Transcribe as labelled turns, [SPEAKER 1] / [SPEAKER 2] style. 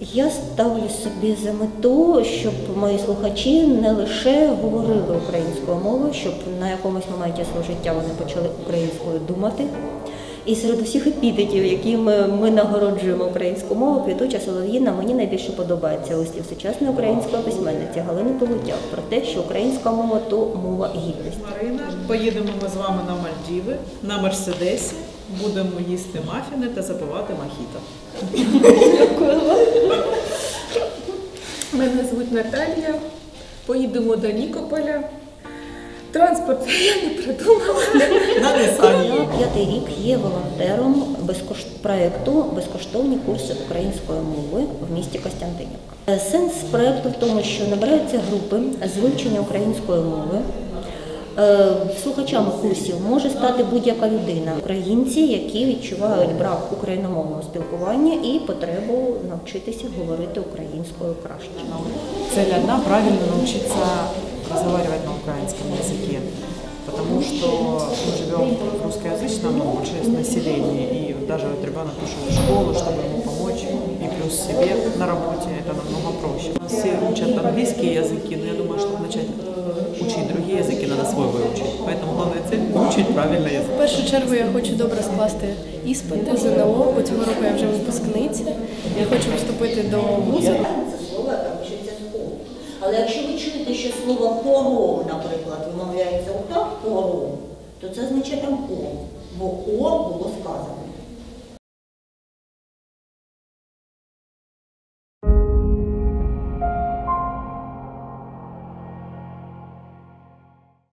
[SPEAKER 1] Я ставлю собі за мету, щоб мої слухачі не лише говорили українською мовою, щоб на якомусь моменті свого життя вони почали українською думати. І серед усіх епітетів, якими ми нагороджуємо українську мову, квітуча солов'їна мені найбільше подобається листів сучасної української письменниці Галини Полутяк про те, що українська мова то мова гідності.
[SPEAKER 2] Марина, поїдемо ми з вами на Мальдіви, на Мерседесі, будемо їсти мафіни та запивати мохіто.
[SPEAKER 3] Мене звуть Наталія. Поїдемо до Нікополя. Транспорт я не придумала.
[SPEAKER 1] Я п'ятий рік є волонтером проєкту Безкоштовні курси української мови в місті Костянтинівка. Сенс проєкту в тому, що набираються групи з вивчення української мови. Е, Слухачами курсів може стати будь-яка людина, українці, які відчувають брак україномовного спілкування і потребу навчитися говорити українською краще.
[SPEAKER 4] Цель одна – правильно научиться разговаривать на украинском языке. Потому что мы живем в русскоязычном, но большее население, и даже вот ребенок пришел в школу, чтобы ему помочь, и плюс себе на работе это намного проще. Все учат английские языки, но я думаю, чтобы начать учить другие языки, надо свой выучить. Поэтому главная цель – выучить правильно язык.
[SPEAKER 5] В першу чергу я хочу добре скласти іспити ЗНО, бо цього року я вже випускниця. Я хочу вступити до вузу.
[SPEAKER 1] Це слово там пишеться з «о». Але якщо ви чуєте, що слово пором, наприклад, вимовляється отак пором, то це означає там о, бо о було сказано.